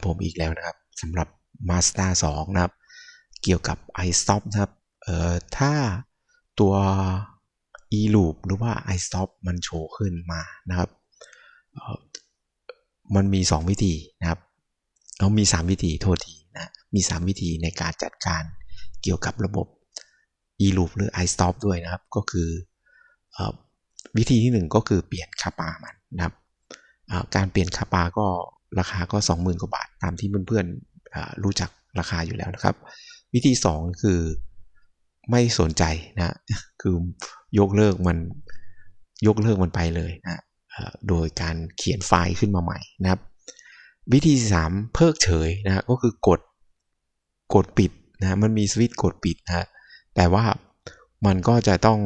กับผมอีกแล้วนะครับสำหรับ Mazda 2 นะครับ เกี่ยวกับ iStop นะครับเอ่อถ้าตัว e-loop หรือว่า iStop มันโชว์ขึ้นมานะครับมันมี 2 วิธีนะครับเอามี 3 วิธีโทษทีนะมี 3 วิธีในการจัดการเกี่ยวกับระบบ e-loop หรือ iStop ด้วยนะครับ ก็คืออวิธีที่ 1 ก็คือเปลี่ยนคาปามันนะครับการเปลี่ยนคาปาก็ ราคาก็ 20,000กว่าบาทตามที่เพื่อนๆรู้จักราคาอยู่แล้วนะครับ วิธี 2 คือไม่สนใจนะคือยกเลิกมันยกเลิกมันไปเลยนะโดยการเขียนไฟล์ขึ้นมาใหม่นะครับ วิธี 3 เพิกเฉยนะก็คือกดกดปิดนะมันมีสวิตช์กดปิดนะแต่ว่ามันก็จะต้อง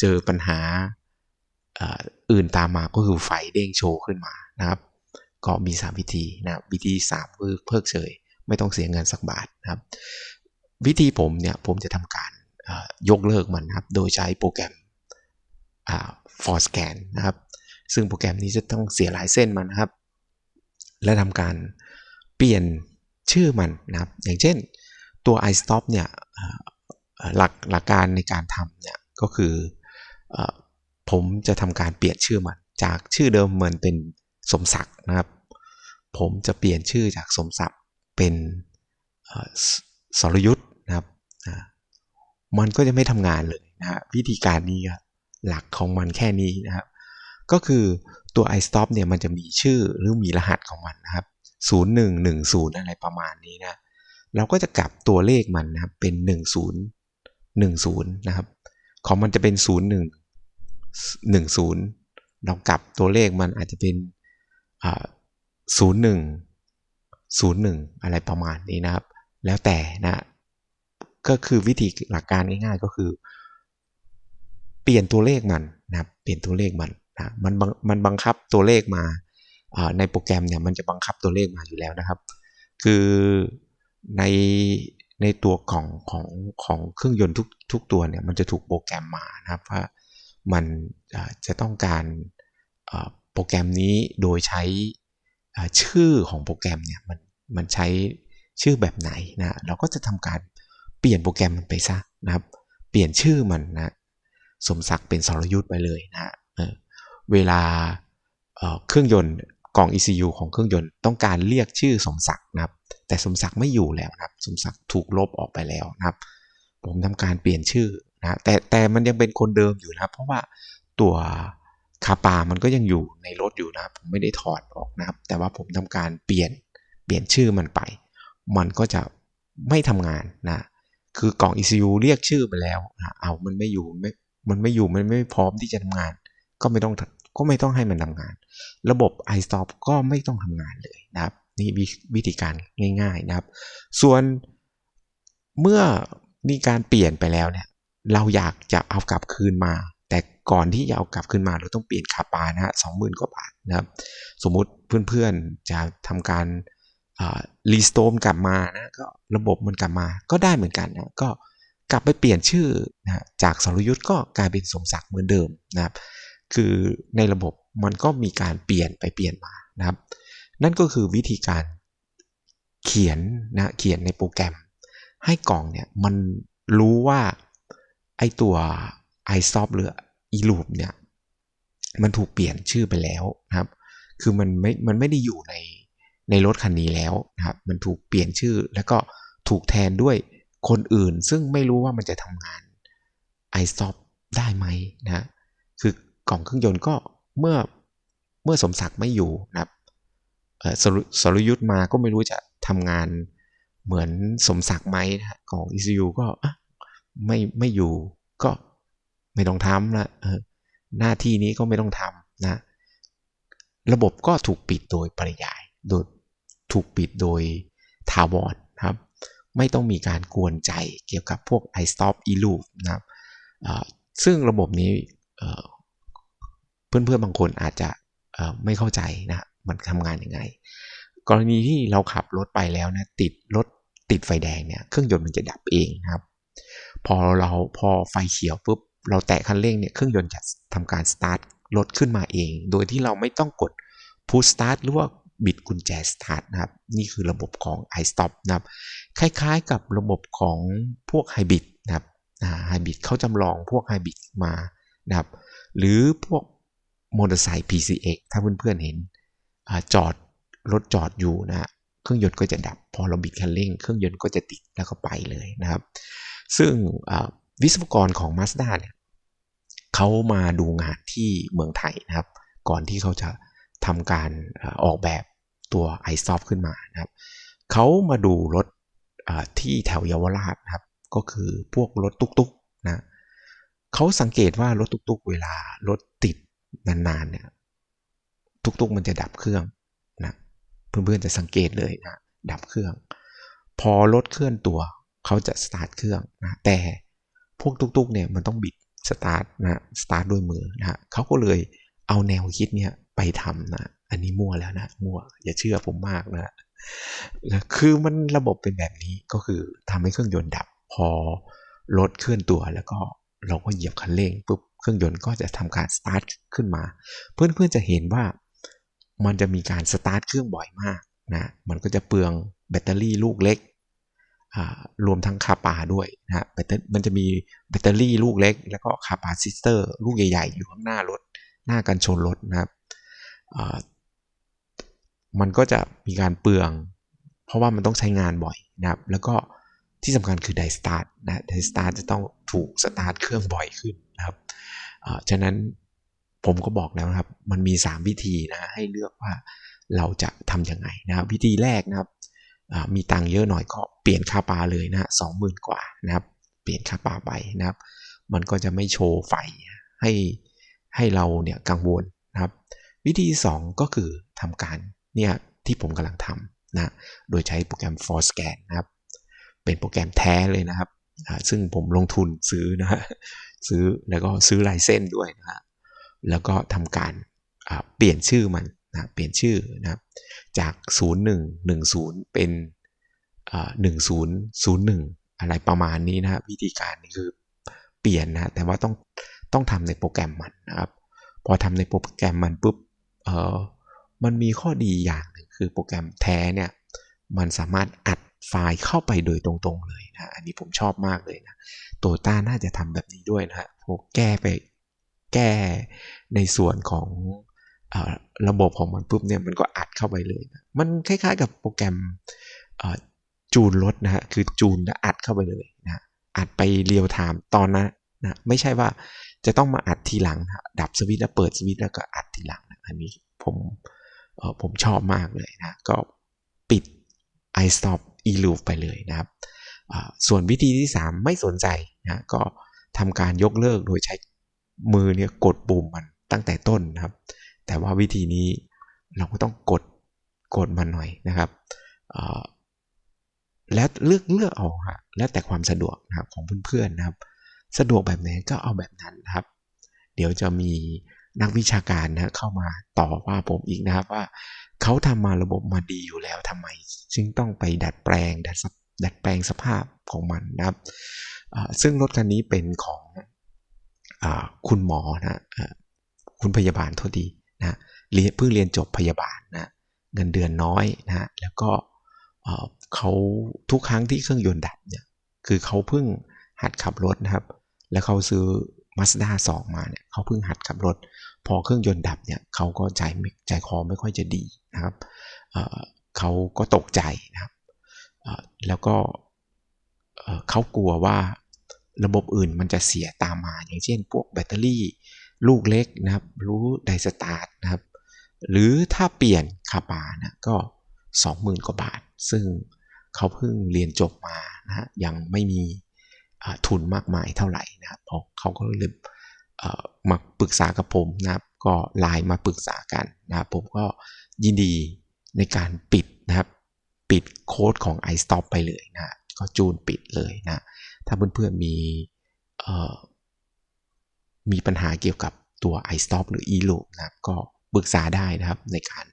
เจอปัญหาอื่นตามมาก็คือไฟเด้งโชว์ขึ้นมานะครับ ก็มี 3 วิธีนะวิธี3คือเพิกเฉย ไม่ต้องเสียเงินสักบาทนะครับ วิธีผมเนี่ยผมจะทำการยกเลิกมันนะครับ โดยใช้โปรแกรม for scan นะครับ ซึ่งโปรแกรมนี้จะต้องเสียหลายเส้นมันนะครับ และทำการเปลี่ยนชื่อมันนะครับ อย่างเช่นตัว iStop เนี่ยหลักหลักการในการทำเนี่ยก็คือผมจะทำการเปลี่ยนชื่อมัน จากชื่อเดิมเหมือนเป็น สมศักดิ์นะครับ ผมจะเปลี่ยนชื่อจากสมศักดิ์เป็นสรยุทธ์นะครับ มันก็จะไม่ทำงานเลยนะฮะวิธีการนี้หลักของมันแค่นี้นะครับ ก็คือตัว iStop เนี่ยมันจะมีชื่อหรือมีรหัสของมันนะครับ 0110 อะไรประมาณนี้นะ เราก็จะกลับตัวเลขมันนะครับเป็น 1010 นะครับ ของมันจะเป็น 01 10 เรากลับตัวเลขมันอาจจะเป็น ศูนย์หนึ่งศูนย์หนึ่งอะไรประมาณนี้นะครับ แล้วแต่นะ ก็คือวิธีหลักการง่ายๆก็คือ เปลี่ยนตัวเลขมันนะครับ เปลี่ยนตัวเลขมันนะมันมันบังคับตัวเลขมาในโปรแกรมเนี่ยมันจะบังคับตัวเลขมาอยู่แล้วนะครับ คือในในตัวของของของเครื่องยนต์ทุกทุกตัวเนี่ยมันจะถูกโปรแกรมมานะครับว่ามันจะต้องการ โปรแกรมนี้โดยใช้ชื่อของโปรแกรมเนี่ยมันมันใช้ชื่อแบบไหนนะเราก็จะทำการเปลี่ยนโปรแกรมมันไปซะนะครับ เปลี่ยนชื่อมันนะสมศักดิ์เป็นสรยุทธ์ไปเลยนะเวลาเครื่องยนต์กล่อง ECU ของเครื่องยนต์ต้องการเรียกชื่อสมศักดิ์นะครับ แต่สมศักดิ์ไม่อยู่แล้วนะครับ สมศักดิ์ถูกลบออกไปแล้วนะครับ ผมทำการเปลี่ยนชื่อนะแต่แต่มันยังเป็นคนเดิมอยู่นะเพราะว่าตัว คาปามันก็ยังอยู่ในรถอยู่นะผมไม่ได้ถอดออกนะครับ แต่ว่าผมทำการเปลี่ยนเปลี่ยนชื่อมันไป มันก็จะไม่ทำงานนะ คือกล่อง ECU เรียกชื่อไปแล้วนะเอามันไม่อยู่ไม่มันไม่อยู่มันไม่พร้อมที่จะทำงาน ก็ไม่ต้องก็ไม่ต้องให้มันทำงาน ระบบ iStop ก็ไม่ต้องทำงานเลยนะครับนี่วิธีการง่าย ๆนะครับ ส่วนเมื่อมีการเปลี่ยนไปแล้วเนี่ย เราอยากจะเอากลับคืนมา ก่อนที่จะเอากลับคืนมาเราต้องเปลี่ยนคาปานะฮะสองหมื่นกว่าบาทนะครับ สมมุติเพื่อนๆจะทำการรีสโตมกลับมานะก็ระบบมันกลับมาก็ได้เหมือนกันนะก็กลับไปเปลี่ยนชื่อนะจากสรยุทธ์ก็กลายเป็นสมศักดิ์เหมือนเดิมนะครับ คือในระบบมันก็มีการเปลี่ยนไปเปลี่ยนมานะครับ นั่นก็คือวิธีการเขียนนะเขียนในโปรแกรม ให้กล่องเนี่ยมันรู้ว่าไอตัว i s o p หรือ eLoop เนี่ยมันถูกเปลี่ยนชื่อไปแล้วนะครับ คือมันไม่ มันไม่ได้อยู่ในในรถคันนี้แล้วนะครับ มันถูกเปลี่ยนชื่อแล้วก็ถูกแทนด้วยคนอื่น ซึ่งไม่รู้ว่ามันจะทำงาน iStop ได้ไหมนะ คือกล่องเครื่องยนต์ก็เมื่อเมื่อสมศักดิ์ไม่อยู่นะครับสรุยุทธ์มาก็ไม่รู้จะทำงานเหมือนสมศักดิ์ไหมนะกล่อง ECU ก็ไม่ไม่อยู่ก็ ไม่ต้องทำละหน้าที่นี้ก็ไม่ต้องทำนะระบบก็ถูกปิดโดยปริยายโดยถูกปิดโดยทาวอร์ครับ ไม่ต้องมีการกวนใจเกี่ยวกับพวก iStop eLoop นะครับซึ่งระบบนี้เพื่อนๆบางคนอาจจะไม่เข้าใจนะมันทำงานยังไง กรณีที่เราขับรถไปแล้วนะติดรถติดไฟแดงเนี่ยเครื่องยนต์มันจะดับเองครับ พอเราพอไฟเขียวปุ๊บ เราแตะคันเร่งเนี่ยเครื่องยนต์จะทำการสตาร์ทรถขึ้นมาเอง โดยที่เราไม่ต้องกดพุชสตาร์ทหรือว่าบิดกุญแจสตาร์ทนะครับ นี่คือระบบของ iStop นะครับ คล้ายๆกับระบบของพวกไฮบริดนะครับไฮบริดเขาจำลองพวกไฮบริดมานะครับ หรือพวกมอเตอร์ไซค์ PCX ถ้าเพื่อนๆเห็นอจอดรถจอดอยู่นะเครื่องยนต์ก็จะดับ พอเราบิดคันเร่ง เครื่องยนต์ก็จะติดแล้วก็ไปเลยนะครับ ซึ่ง วิศวกรของ Mazda เนี่ยเขามาดูงานที่เมืองไทยนะครับ ก่อนที่เขาจะทำการออกแบบตัว i s o f ขึ้นมานะครับเขามาดูรถที่แถวเยาวราชนะครับ ก็คือพวกรถตุกๆนะเขาสังเกตว่ารถตุกๆ เวลารถติดนานๆเนี่ยตุกๆมันจะดับเครื่องนะเพื่อนๆจะสังเกตเลยนะดับเครื่อง พอรถเคลื่อนตัวเขาจะสตาร์ทเครื่องนะแต่ พวกตุกๆเนี่ยมันต้องบิดสตาร์ทนะสตาร์ทด้วยมือนะฮะเขาก็เลยเอาแนวคิดเนี่ยไปทำนะอันนี้มั่วแล้วนะมั่วอย่าเชื่อผมมากนะคือมันระบบเป็นแบบนี้ก็คือทำให้เครื่องยนต์ดับพอรถเคลื่อนตัวแล้วก็เราก็เหยียบคันเร่งปุ๊บเครื่องยนต์ก็จะทำการสตาร์ทขึ้นมา เพื่อนๆจะเห็นว่ามันจะมีการสตาร์ทเครื่องบ่อยมากนะมันก็จะเปลืองแบตเตอรี่ลูกเล็ก รวมทั้งคาปาด้วยนะฮะมันจะมีแบตเตอรี่ลูกเล็ก แล้วก็คาปาซิสเตอร์ลูกใหญ่ๆ อยู่ข้างหน้ารถ หน้ากันชนรถนะครับมันก็จะมีการเปลือง เพราะว่ามันต้องใช้งานบ่อยนะครับ แล้วก็ที่สำคัญคือไดสตาร์ทนะไดสตาร์ทจะต้องถูกสตาร์ทเครื่องบ่อยขึ้นนะครับฉะนั้นผมก็บอกแล้วนะครับ มันมี 3 วิธีนะให้เลือกว่าเราจะทำยังไงนะครับ วิธีแรกนะครับ มีตังค์เยอะหน่อยก็เปลี่ยนค่าปลาเลยนะสองหมื่นกว่านะครับ เปลี่ยนค่าปลาไปนะครับ มันก็จะไม่โชว์ไฟให้ให้เราเนี่ยกังวลนะครับ วิธี 2 ก็คือทำการเนี่ยที่ผมกำลังทำนะโดยใช้โปรแกรม Forscan นะครับ เป็นโปรแกรมแท้เลยนะครับ ซึ่งผมลงทุนซื้อนะฮะซื้อแล้วก็ซื้อลายเส้นด้วยนะฮะแล้วก็ทำการเปลี่ยนชื่อมัน นะเปลี่ยนชื่อนะครับจาก 0110 เป็น1001 อะไรประมาณนี้นะวิธีการนี้คือเปลี่ยนนะแต่ว่าต้องต้องทำในโปรแกรมมันนะครับ พอทำในโปรแกรมมันปุ๊บเออมันมีข้อดีอย่างหนึ่งคือโปรแกรมแท้เนี่ยมันสามารถอัดไฟล์เข้าไปโดยตรงๆเลยนะอันนี้ผมชอบมากเลยนะโตต้าน่าจะทำแบบนี้ด้วยนะฮะแก้ไปแก้ในส่วนของ ระบบของมันปุ๊บเนี่ยมันก็อัดเข้าไปเลยนะมันคล้ายๆ กับโปรแกรมจูนรถนะฮะคือจูนแล้วอัดเข้าไปเลยนะอัดไปเรียลไทม์ตอนนั้นนะไม่ใช่ว่าจะต้องมาอัดทีหลังนะดับสวิตช์แล้วเปิดสวิตช์แล้วก็อัดทีหลังนะอันนี้ผมผมชอบมากเลยนะก็ปิด iStop eLoop ไปเลยนะครับส่วนวิธีที่ 3 ไม่สนใจนะก็ทำการยกเลิกโดยใช้มือเนี่ยกดปุ่มมันตั้งแต่ต้นนะครับ แต่ว่าวิธีนี้เราก็ต้องกดกดมันหน่อยนะครับแล้วเลือกเลือกเอาฮะแล้วแต่ความสะดวกนะครับของเพื่อนๆนะครับ สะดวกแบบไหนก็เอาแบบนั้นนะครับ เดี๋ยวจะมีนักวิชาการนะเข้ามาต่อว่าผมอีกนะครับว่าเขาทำมาระบบมาดีอยู่แล้วทำไม จึงต้องไปดัดแปลงดัดดัดแปลงสภาพของมันนะครับซึ่งรถคันนี้เป็นของอคุณหมอนะคุณพยาบาลโทษดี นะเพิ่งเรียนจบพยาบาลนะเงินเดือนน้อยนะแล้วก็เขาทุกครั้งที่เครื่องยนต์ดับเนี่ยคือเขาเพิ่งหัดขับรถนะครับ แล้วเขาซื้อมาสด้าสองมาเนี่ยเขาเพิ่งหัดขับรถ พอเครื่องยนต์ดับเนี่ยเขาก็ใจใจคอไม่ค่อยจะดีนะครับเขาก็ตกใจนะครับแล้วก็เขากลัวว่าระบบอื่นมันจะเสียตามมา อย่างเช่น พวกแบตเตอรี่ ลูกเล็กนะครับ รู้ไดสตาร์ทนะครับ หรือถ้าเปลี่ยนคาปานะก็ 20,000 กว่าบาท ซึ่งเขาเพิ่งเรียนจบมานะฮะยังไม่มีทุนมากมายเท่าไหร่นะครับเพราะเขาก็เลยมาปรึกษากับผมนะครับ ก็ไลน์มาปรึกษากันนะครับ ผมก็ยินดีในการปิดนะครับ ปิดโค้ดของ iStop ไปเลยนะ ก็จูนปิดเลยนะ ถ้าเพื่อนๆมี มีปัญหาเกี่ยวกับตัว iStop หรือ eLoop นะก็ปรึกษาได้นะครับในการ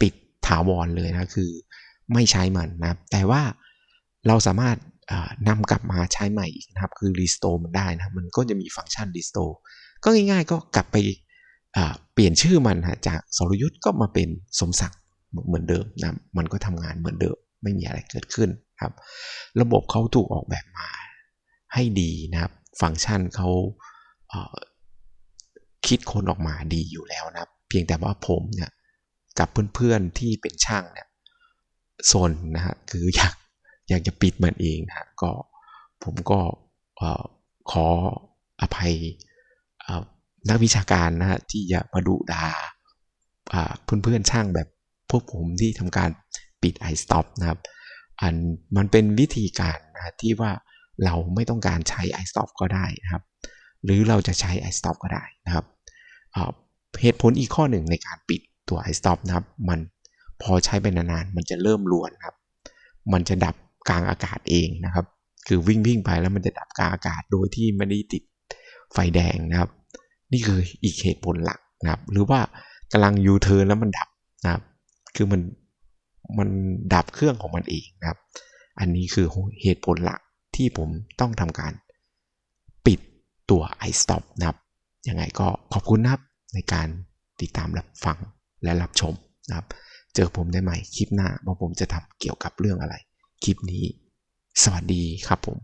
ปิดถาวรเลยนะคือไม่ใช้มันนะครับ แต่ว่าเราสามารถนำกลับมาใช้ใหม่อีกนะครับ คือ restore มันได้นะมันก็จะมีฟังก์ชัน restore ก็ง่ายๆ ก็กลับไปเปลี่ยนชื่อมันนะจากสรยุทธ์ก็มาเป็นสมศักดิ์เหมือนเดิมนะมันก็ทำงานเหมือนเดิม ไม่มีอะไรเกิดขึ้นครับ ระบบเขาถูกออกแบบมาให้ดีนะครับ ฟังก์ชันเขา คิดค้นออกมาดีอยู่แล้วนะเพียงแต่ว่าผมเนี่ยกับเพื่อนๆที่เป็นช่างเนี่ยโซนนะฮะคืออยากอยากจะปิดมันเองนะก็ผมก็ขออภัยนักวิชาการนะฮะที่จะมาดุดาเพื่อนๆช่างแบบพวกผมที่ทำการปิด iStop นะครับ อันมันเป็นวิธีการนะที่ว่าเราไม่ต้องการใช้ iStop ก็ได้นะครับ หรือเราจะใช้ iStop ก็ได้นะครับเหตุผลอีกข้อหนึ่งในการปิดตัว iStop นะครับ มันพอใช้ไปนานๆ มันจะเริ่มรวนครับ มันจะดับกลางอากาศเองนะครับ คือวิ่งวิ่งไปแล้วมันจะดับกลางอากาศโดยที่ไม่ได้ติดไฟแดงนะครับ นี่คืออีกเหตุผลหลักนะครับ หรือว่ากำลังยูเทิร์นแล้วมันดับนะครับ คือมันมันดับเครื่องของมันเองนะครับ อันนี้คือเหตุผลหลักที่ผมต้องทำการ ตัว iStop นะครับ ยังไงก็ขอบคุณนะครับในการติดตามรับฟังและรับชมนะครับ เจอผมได้ใหม่คลิปหน้าว่าผมจะทำเกี่ยวกับเรื่องอะไร คลิปนี้ สวัสดีครับผม